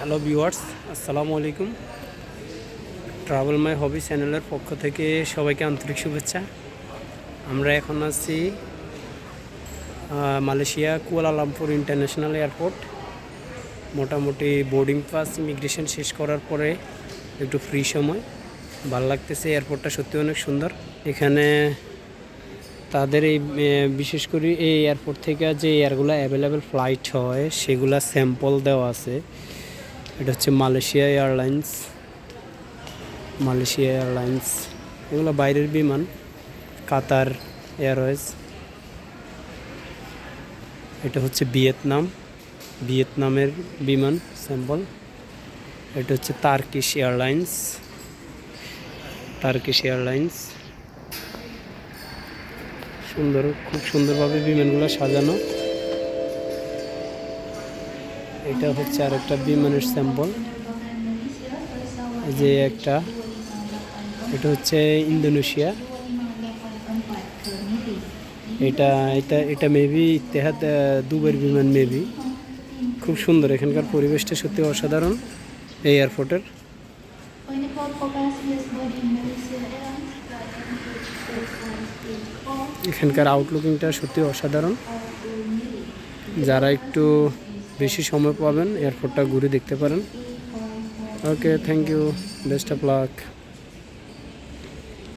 Hello viewers, আসসালামু আলাইকুম। Travel মাই হবি চ্যানেলের পক্ষ থেকে সবাইকে আন্তরিক শুভেচ্ছা। আমরা এখন আছি Malaysia Kuala Lumpur international airport. মোটামুটি বোর্ডিং পাস ইমিগ্রেশন শেষ করার পরে একটু ফ্রি সময়। ভালো লাগতেছে, এয়ারপোর্টটা সত্যি অনেক সুন্দর। এখানে তাদের এই বিশেষ করে এই এয়ারপোর্ট থেকে যে এয়ারগুলো অ্যাভেলেবেল ফ্লাইট হয়, সেগুলা স্যাম্পল দেওয়া আছে। এটা হচ্ছে মালয়েশিয়া এয়ারলাইন্স মালয়েশিয়া এয়ারলাইন্স। এগুলো বাইরের বিমান, কাতার এয়ারওয়েজ। এটা হচ্ছে ভিয়েতনাম, ভিয়েতনামের বিমান স্যাম্পল। এটা হচ্ছে তার্কিশ এয়ারলাইন্স তার্কিশ এয়ারলাইন্স। সুন্দর, খুব সুন্দরভাবে বিমানগুলো সাজানো। এটা হচ্ছে আর একটা বিমানের স্যাম্পল। যে একটা, এটা হচ্ছে ইন্দোনেশিয়া। এটা এটা এটা মেবি ইতিহাদ দুবের বিমান মেবি খুব সুন্দর, এখানকার পরিবেশটা সত্যি অসাধারণ এই এয়ারপোর্টের এখানকার আউটলুকিংটা সত্যি অসাধারণ। যারা একটু বেশি সময় পাবেন এয়ারপোর্টটা ঘুরে দেখতে পারেন। Okay thank you best of luck